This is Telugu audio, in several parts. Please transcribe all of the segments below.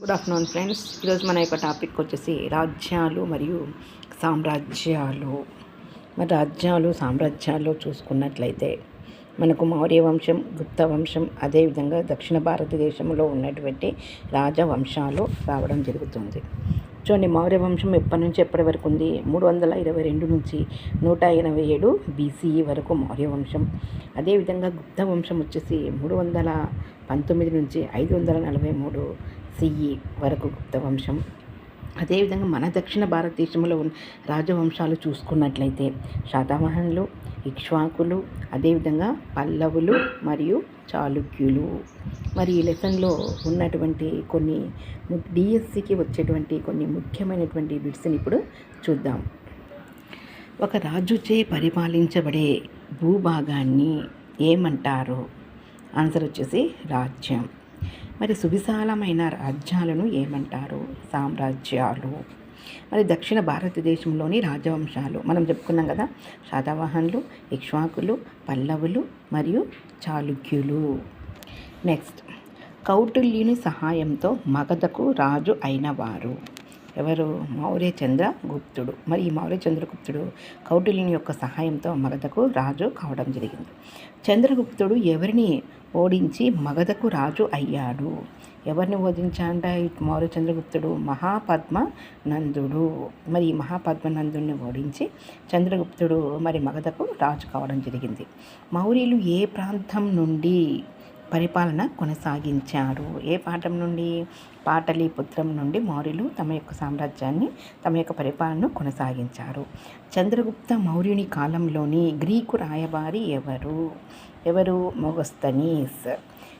గుడ్ ఆఫ్టర్నూన్ ఫ్రెండ్స్ ఈరోజు మన యొక్క టాపిక్ వచ్చేసి రాజ్యాలు మరియు సామ్రాజ్యాలు. మరి రాజ్యాలు సామ్రాజ్యాలు చూసుకున్నట్లయితే మనకు మౌర్య వంశం గుప్త వంశం అదేవిధంగా దక్షిణ భారతదేశంలో ఉన్నటువంటి రాజవంశాలు రావడం జరుగుతుంది. చూడండి మౌర్య వంశం ఎప్పటి నుంచి ఎప్పటి వరకు ఉంది? మూడు వందల ఇరవై రెండు నుంచి నూట ఎనభై ఏడు బీసీఈ వరకు మౌర్య వంశం. అదేవిధంగా గుప్త వంశం వచ్చేసి మూడు వందల పంతొమ్మిది నుంచి ఐదు వందల నలభై మూడు సిఈ వరకు గుప్త వంశం అదేవిధంగా మన దక్షిణ భారతదేశంలో ఉన్న రాజవంశాలు చూసుకున్నట్లయితే శాతవాహనులు ఇక్ష్వాకులు అదేవిధంగా పల్లవులు మరియు చాళుక్యులు. మరి ఈ లెసన్లో ఉన్నటువంటి కొన్ని డిఎస్సికి వచ్చేటువంటి కొన్ని ముఖ్యమైనటువంటి బిట్స్ని ఇప్పుడు చూద్దాం. ఒక రాజుచే పరిపాలించబడే భూభాగాన్ని ఏమంటారు? ఆన్సర్ వచ్చేసి రాజ్యం. మరి సువిశాలమైన రాజ్యాలను ఏమంటారు? సామ్రాజ్యాలు. మరి దక్షిణ భారతదేశంలోని రాజవంశాలు. మనం చెప్పుకున్నాం కదా శాతవాహనులు ఇక్ష్వాకులు పల్లవులు మరియు చాళుక్యులు. నెక్స్ట్ కౌటిల్యుని సహాయంతో మగధకు రాజు అయినవారు. ఎవరు? మౌర్య చంద్రగుప్తుడు మరి ఈ మౌర్య చంద్రగుప్తుడు కౌటిల్యుని యొక్క సహాయంతో మగధకు రాజు కావడం జరిగింది. చంద్రగుప్తుడు ఎవరిని ఓడించి మగధకు రాజు అయ్యాడు. ఎవరిని ఓదించాడ మౌర్య చంద్రగుప్తుడు మహాపద్మ నందుడు. మరి ఈ మహాపద్మనందుడిని ఓడించి చంద్రగుప్తుడు మరి మగధకు రాజు కావడం జరిగింది. మౌర్యులు ఏ ప్రాంతం నుండి పరిపాలన కొనసాగించారు. ఏ పాఠం నుండి? పాటలీపుత్రం నుండి మౌర్యులు తమ యొక్క సామ్రాజ్యాన్ని తమ యొక్క పరిపాలనను కొనసాగించారు. చంద్రగుప్త మౌర్యుని కాలంలోని గ్రీకు రాయబారి ఎవరు? ఎవరు? మొగస్తనీస్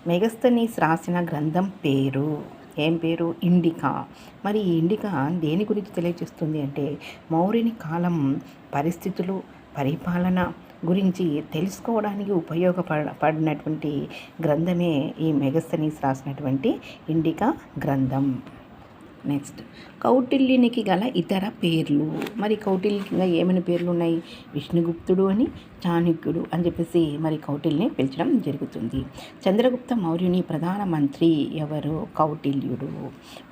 మెగస్తనీస్ రాసిన గ్రంథం పేరు? ఏం పేరు? ఇండికా. మరి ఈ ఇండికా దేని గురించి తెలియజేస్తుంది అంటే మౌర్యుని కాలం పరిస్థితులు పరిపాలన గురించి తెలుసుకోవడానికి ఉపయోగపడ పడినటువంటి గ్రంథమే ఈ మెగస్తనీస్ రాసినటువంటి ఇండికా గ్రంథం. నెక్స్ట్ కౌటిల్యునికి గల ఇతర పేర్లు. మరి కౌటిల్యంగా ఏమైనా పేర్లు ఉన్నాయి విష్ణుగుప్తుడు అని చాణక్యుడు అని చెప్పేసి మరి కౌటిల్ని పిలిచడం జరుగుతుంది. చంద్రగుప్త మౌర్యుని ప్రధానమంత్రి ఎవరు? కౌటిల్యుడు.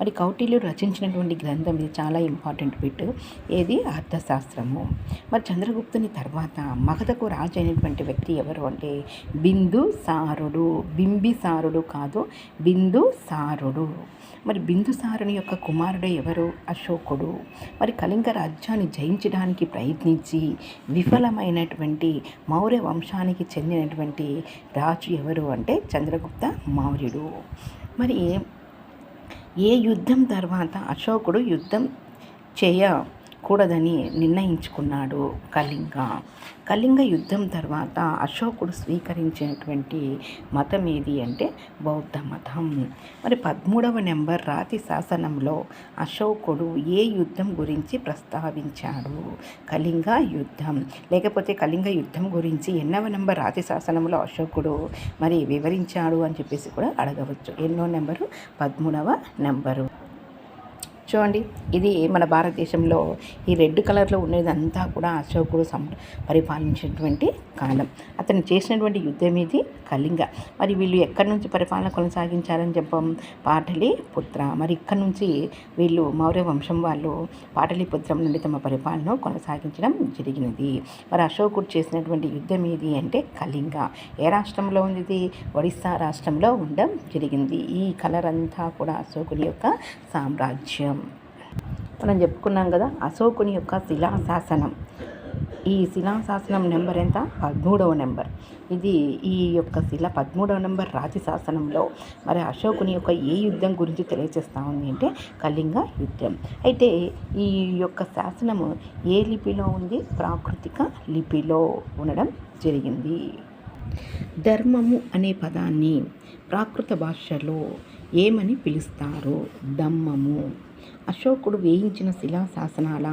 మరి కౌటిల్యుడు రచించినటువంటి గ్రంథం ఇది చాలా ఇంపార్టెంట్ బిట్. ఏది? అర్థశాస్త్రము. మరి చంద్రగుప్తుని తర్వాత మగధకు రాజు అయినటువంటి వ్యక్తి ఎవరు అంటే? బిందు సారుడు. బింబిసారుడు కాదు బిందు సారుడు. మరి బిందుసారుని యొక్క కుమారుడు ఎవరు? అశోకుడు. మరి కళింగ రాజ్యాన్ని జయించడానికి ప్రయత్నించి విఫలమైనటువంటి మౌర్య వంశానికి చెందినటువంటి రాజు ఎవరు అంటే చంద్రగుప్త మౌర్యుడు. మరి ఏ యుద్ధం తర్వాత అశోకుడు యుద్ధం చేయ కూడదని నిర్ణయించుకున్నాడు కళింగ. కళింగ యుద్ధం తర్వాత అశోకుడు స్వీకరించినటువంటి మతం ఏది అంటే బౌద్ధ మతం. మరి పదమూడవ నెంబర్ రాతి శాసనంలో అశోకుడు ఏ యుద్ధం గురించి ప్రస్తావించాడు? కళింగ యుద్ధం. లేకపోతే కళింగ యుద్ధం గురించి ఎన్నవ నెంబర్ రాతి శాసనంలో అశోకుడు మరి వివరించాడు అని చెప్పేసి కూడా అడగవచ్చు. ఎన్నో నెంబరు? పదమూడవ నెంబరు. చూడండి ఇది మన భారతదేశంలో ఈ రెడ్ కలర్లో ఉండేదంతా కూడా అశోకుడు సం పరిపాలించినటువంటి కాలం అతను చేసినటువంటి యుద్ధం ఇది కళింగ. మరి వీళ్ళు ఎక్కడి నుంచి పరిపాలన కొనసాగించారని చెప్పం? పాటలీపుత్ర మరి ఇక్కడ నుంచి వీళ్ళు మౌర్య వంశం వాళ్ళు పాటలీపుత్రం నుండి తమ పరిపాలన కొనసాగించడం జరిగినది. మరి అశోకుడు చేసినటువంటి యుద్ధం ఏది అంటే కళింగ. ఏ రాష్ట్రంలో ఉంది ఇది? ఒడిస్సా రాష్ట్రంలో ఉండడం జరిగింది. ఈ కలర్ అంతా కూడా అశోకుని యొక్క సామ్రాజ్యం. మనం చెప్పుకున్నాం కదా అశోకుని యొక్క శిలాశాసనం. ఈ శిలాశాసనం నెంబర్ ఎంత? పదమూడవ నెంబర్. ఇది ఈ యొక్క శిల పదమూడవ నెంబర్ రాజశాసనంలో మరి అశోకుని యొక్క ఏ యుద్ధం గురించి తెలియజేస్తూ ఉంది అంటే కళింగ యుద్ధం. అయితే ఈ యొక్క శాసనము ఏ లిపిలో ఉంది? ప్రాకృతిక లిపిలో ఉండడం జరిగింది. ధర్మము అనే పదాన్ని ప్రాకృత భాషలో ఏమని పిలుస్తారు? దమ్మము. అశోకుడు వేయించిన శిలాశాసనాల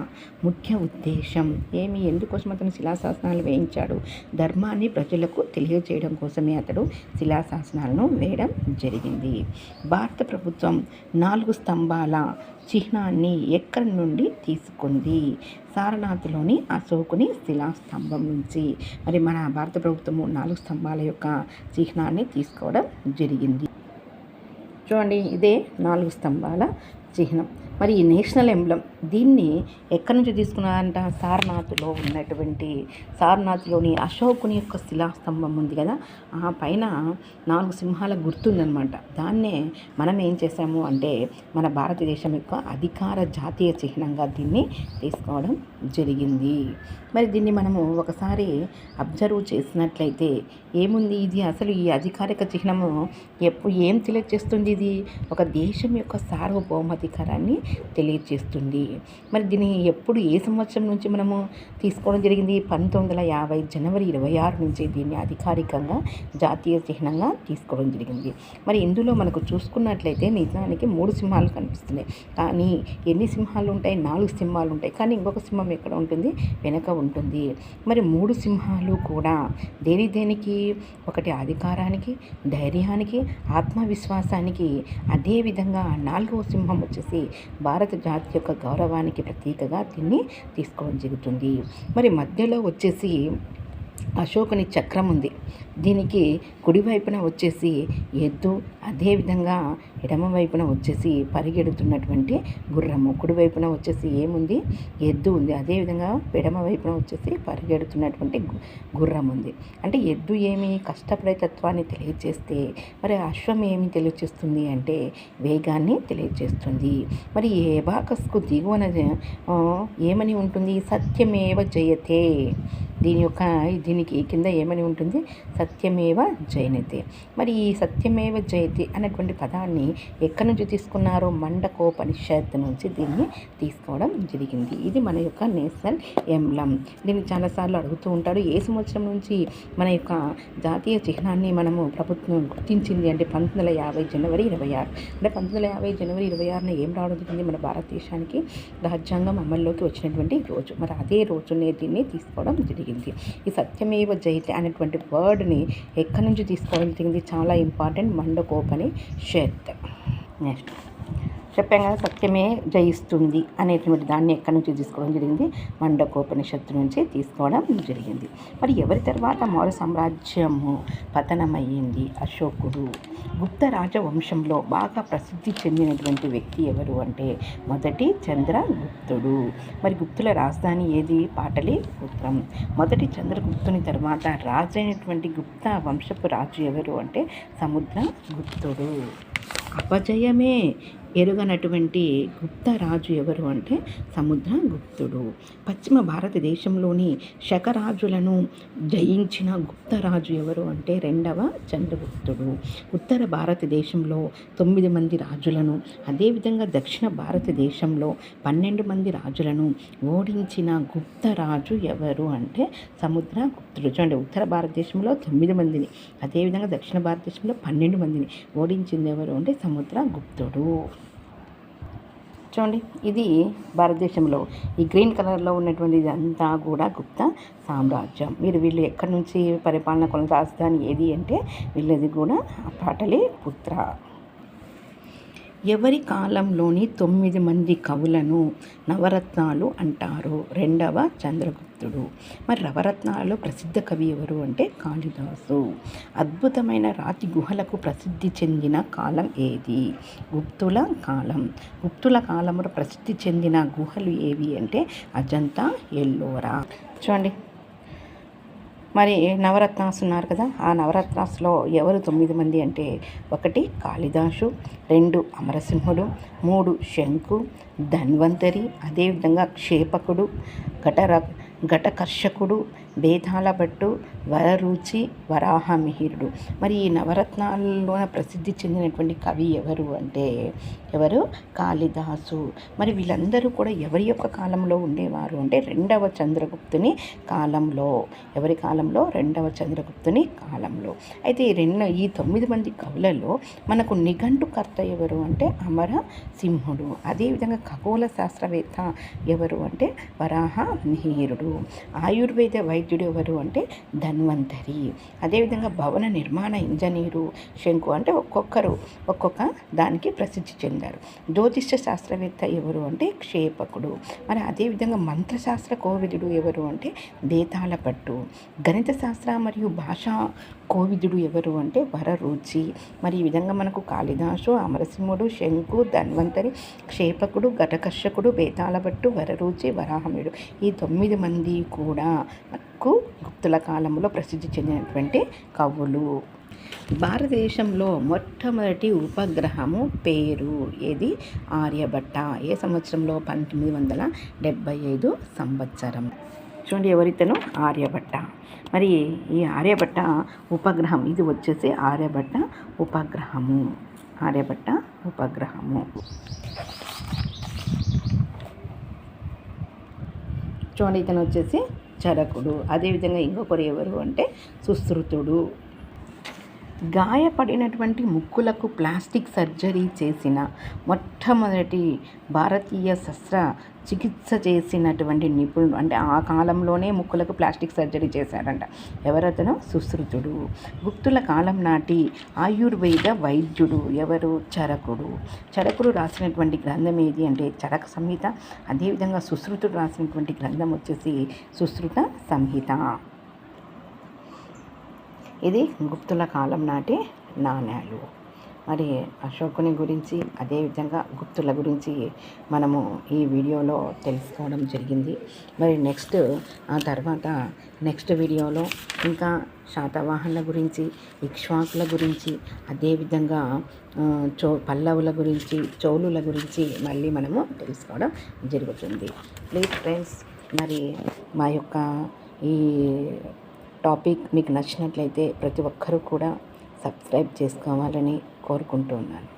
ముఖ్య ఉద్దేశం ఏమి? ఎందుకోసం అతను శిలాశాసనాలు వేయించాడు? ధర్మాన్ని ప్రజలకు తెలియజేయడం కోసమే అతడు శిలాశాసనాలను వేయడం జరిగింది. భారత ప్రభుత్వం నాలుగు స్తంభాల చిహ్నాన్ని ఎక్కడి నుండి తీసుకుంది? సారనాథ్లోని అశోకుని శిలాస్తంభం నుంచి. మరి మన భారత ప్రభుత్వము నాలుగు స్తంభాల యొక్క చిహ్నాన్ని తీసుకోవడం జరిగింది. చూడండి ఇదే నాలుగు స్తంభాల ചിഹ്നം. మరి ఈ నేషనల్ ఎంబ్లం దీన్ని ఎక్కడి నుంచి తీసుకున్నారంట? సారనాథ్లో ఉన్నటువంటి సారనాథ్లోని అశోకుని యొక్క శిలాస్తంభం ఉంది కదా? ఆ పైన నాలుగు సింహాల గుర్తుందనమాట దాన్నే మనం ఏం చేసాము అంటే మన భారతదేశం యొక్క అధికార జాతీయ చిహ్నంగా దీన్ని తీసుకోవడం జరిగింది. మరి దీన్ని మనము ఒకసారి అబ్జర్వ్ చేసినట్లయితే ఏముంది ఇది? అసలు ఈ అధికారిక చిహ్నము ఎప్పుడు ఏం తెలియజేస్తుంది ఇది? ఒక దేశం యొక్క సార్వభౌమాధికారాన్ని తెలియజేస్తుంది మరి దీన్ని ఎప్పుడు ఏ సంవత్సరం నుంచి మనము తీసుకోవడం జరిగింది? పంతొమ్మిది వందల యాభై జనవరి ఇరవై ఆరు నుంచి దీన్ని అధికారికంగా జాతీయ చిహ్నంగా తీసుకోవడం జరిగింది. మరి ఇందులో మనకు చూసుకున్నట్లయితే నిజానికి మూడు సింహాలు కనిపిస్తున్నాయి. కానీ ఎన్ని సింహాలు ఉంటాయి? నాలుగు సింహాలు ఉంటాయి. కానీ ఇంకొక సింహం ఎక్కడ ఉంటుంది? వెనక ఉంటుంది. మరి మూడు సింహాలు కూడా దేని దేనికి? ఒకటి అధికారానికి ధైర్యానికి ఆత్మవిశ్వాసానికి. అదేవిధంగా నాలుగవ సింహం వచ్చేసి భారత జాతి యొక్క గౌరవానికి ప్రతీకగా దీన్ని తీసుకోవడం జరుగుతుంది. మరి మధ్యలో వచ్చేసి అశోకుని చక్రం ఉంది. దీనికి కుడివైపున వచ్చేసి ఎద్దు అదేవిధంగా ఎడమ వైపున వచ్చేసి పరిగెడుతున్నటువంటి గుర్రము. కుడివైపున వచ్చేసి ఏముంది? ఎద్దు ఉంది. అదేవిధంగా ఎడమ వైపున వచ్చేసి పరిగెడుతున్నటువంటి గుర్రం ఉంది. అంటే ఎద్దు ఏమి కష్టపడే తత్వాన్ని తెలియజేస్తే మరి అశ్వం ఏమి తెలియజేస్తుంది అంటే వేగాన్ని తెలియజేస్తుంది మరి ఏబాకస్కు దిగువన ఏమని ఉంటుంది? సత్యమేవ జయతే. దీని యొక్క దీనికి కింద ఏమని ఉంటుంది? సత్యమేవ జయనతే. మరి ఈ సత్యమేవ జయతి అనేటువంటి పదాన్ని ఎక్కడి నుంచి తీసుకున్నారో మండకోపనిషత్ నుంచి దీన్ని తీసుకోవడం జరిగింది. ఇది మన యొక్క నేషనల్ ఎంలం. దీన్ని చాలాసార్లు అడుగుతూ ఉంటారు. ఏ సంవత్సరం నుంచి మన యొక్క జాతీయ చిహ్నాన్ని మనము ప్రభుత్వం గుర్తించింది అంటే పంతొమ్మిది వందల యాభై జనవరి ఇరవై ఆరు. అంటే పంతొమ్మిది వందల యాభై జనవరి ఇరవై ఆరున ఏం రావడం జరిగింది? మన భారతదేశానికి రాజ్యాంగం అమల్లోకి వచ్చినటువంటి రోజు. మరి అదే రోజునే దీన్ని తీసుకోవడం జరిగింది. ఈ సత్యమేవ జయతే అనేటువంటి వర్డ్ని ఎక్కడి నుంచి తీసుకోవడం చాలా ఇంపార్టెంట్ మండకోపని షెత్ నెక్స్ట్. చెప్పాం కదా సత్యమే జయిస్తుంది అనేటువంటి దాన్ని ఎక్కడి నుంచి తీసుకోవడం జరిగింది? మండకోపనిషత్తు నుంచి తీసుకోవడం జరిగింది. మరి ఎవరి తర్వాత మౌర్య సామ్రాజ్యము పతనమయ్యింది? అశోకుడు. గుప్త రాజవంశంలో బాగా ప్రసిద్ధి చెందినటువంటి వ్యక్తి ఎవరు అంటే మొదటి చంద్రగుప్తుడు. మరి గుప్తుల రాజధాని ఏది? పాటలీపుత్రం. మొదటి చంద్రగుప్తుని తర్వాత రాజైనటువంటి గుప్త వంశపు రాజు ఎవరు అంటే సముద్ర గుప్తుడు అపజయమే ఎరుగనటువంటి గుప్త రాజు ఎవరు అంటే సముద్రగుప్తుడు పశ్చిమ భారతదేశంలోని శకరాజులను జయించిన గుప్త రాజు ఎవరు అంటే రెండవ చంద్రగుప్తుడు. ఉత్తర భారతదేశంలో తొమ్మిది మంది రాజులను అదేవిధంగా దక్షిణ భారతదేశంలో పన్నెండు మంది రాజులను ఓడించిన గుప్త రాజు ఎవరు అంటే సముద్రగుప్తుడు చూడండి ఉత్తర భారతదేశంలో తొమ్మిది మందిని అదేవిధంగా దక్షిణ భారతదేశంలో పన్నెండు మందిని ఓడించింది ఎవరు అంటే సముద్రగుప్తుడు చూడండి ఇది భారతదేశంలో ఈ గ్రీన్ కలర్లో ఉన్నటువంటి ఇదంతా కూడా గుప్త సామ్రాజ్యం. మీరు వీళ్ళు ఎక్కడి నుంచి పరిపాలన కొన రాజధాని ఏది అంటే వీళ్ళది కూడా పాటలే పుత్ర. ఎవరి కాలంలోని తొమ్మిది మంది కవులను నవరత్నాలు అంటారు. రెండవ చంద్రగుప్తుడు మరి నవరత్నాలలో ప్రసిద్ధ కవి ఎవరు అంటే కాళిదాసు. అద్భుతమైన రాతి గుహలకు ప్రసిద్ధి చెందిన కాలం ఏది? గుప్తుల కాలం. గుప్తుల కాలంలో ప్రసిద్ధి చెందిన గుహలు ఏవి అంటే అజంతా ఎల్లోరా. చూడండి. మరి నవరత్నాస్ ఉన్నారు కదా ఆ నవరత్నాస్లో ఎవరు తొమ్మిది మంది అంటే? ఒకటి కాళిదాసు రెండు అమరసింహుడు మూడు శంకు ధన్వంతరి అదేవిధంగా క్షేపకుడు ఘటర ఘటకర్షకుడు భేదాల భట్టు వరరుచి వరాహమిహిరుడు. మరి ఈ నవరత్నాల్లోన ప్రసిద్ధి చెందినటువంటి కవి ఎవరు అంటే ఎవరు? కాళిదాసు. మరి వీళ్ళందరూ కూడా ఎవరి యొక్క కాలంలో ఉండేవారు అంటే రెండవ చంద్రగుప్తుని కాలంలో. ఎవరి కాలంలో? రెండవ చంద్రగుప్తుని కాలంలో. అయితే ఈ రెండు ఈ తొమ్మిది మంది కవులలో మనకు నిఘంటుకర్త ఎవరు అంటే అమర సింహుడు అదేవిధంగా ఖగోళ శాస్త్రవేత్త ఎవరు అంటే వరాహ మిహిరుడు ఆయుర్వేద వైద్యుడు ఎవరు అంటే ధన్వంతరి. అదేవిధంగా భవన నిర్మాణ ఇంజనీరు శంకు అంటే ఒక్కొక్కరు ఒక్కొక్క దానికి ప్రసిద్ధి చెందారు. జ్యోతిష్య శాస్త్రవేత్త ఎవరు అంటే క్షేపకుడు. మరి అదేవిధంగా మంత్రశాస్త్ర కోవిదుడు ఎవరు అంటే బేతాళ పట్టు గణిత శాస్త్ర మరియు భాషా కోవిదుడు ఎవరు అంటే వరరుచి. మరి ఈ విధంగా మనకు కాళిదాసు అమరసింహుడు శంకు ధన్వంతరి క్షేపకుడు ఘటకర్షకుడు బేతాళభట్టు వరరుచి వరాహముడు. ఈ తొమ్మిది మంది కూడా మనకు గుప్తుల కాలంలో ప్రసిద్ధి చెందినటువంటి కవులు. భారతదేశంలో మొట్టమొదటి ఉపగ్రహము పేరు ఏది? ఆర్యభట్ట. ఏ సంవత్సరంలో? పంతొమ్మిది వందల డెబ్భై ఐదు సంవత్సరం. చూడండి ఎవరితను? ఆర్యభట్ట. మరి ఈ ఆర్యభట్ట ఉపగ్రహం ఇది వచ్చేసి ఆర్యభట్ట ఉపగ్రహము. ఆర్యభట్ట ఉపగ్రహము. చూడండి ఇతను వచ్చేసి చరకుడు. అదేవిధంగా ఇంకొకరు ఎవరు అంటే సుశ్రుతుడు. గాయపడినటువంటి ముక్కులకు ప్లాస్టిక్ సర్జరీ చేసిన మొట్టమొదటి భారతీయ శస్త్ర చికిత్స చేసినటువంటి నిపుణుడు అంటే ఆ కాలంలోనే ముక్కులకు ప్లాస్టిక్ సర్జరీ చేశారంట. ఎవరతను? సుశ్రుతుడు. గుప్తుల కాలం నాటి ఆయుర్వేద వైద్యుడు ఎవరు? చరకుడు. చరకుడు రాసినటువంటి గ్రంథం ఏది అంటే చరక సంహిత. అదేవిధంగా సుశ్రుతుడు రాసినటువంటి గ్రంథం వచ్చేసి సుశ్రుత సంహిత. ఇది గుప్తుల కాలం నాటి నాణ్యాలు మరి అశోకుని గురించి అదేవిధంగా గుప్తుల గురించి మనము ఈ వీడియోలో తెలుసుకోవడం జరిగింది. మరి నెక్స్ట్ ఆ తర్వాత నెక్స్ట్ వీడియోలో ఇంకా శాతవాహనుల గురించి ఇక్ష్వాకుల గురించి అదేవిధంగా చో పల్లవుల గురించి చోళుల గురించి మళ్ళీ మనము తెలుసుకోవడం జరుగుతుంది. ప్లీజ్ ఫ్రెండ్స్ మరి మా యొక్క ఈ టాపిక్ మీకు నచ్చినట్లయితే ప్రతి ఒక్కరూ కూడా సబ్స్క్రైబ్ చేసుకోవాలని కోరుకుంటున్నాను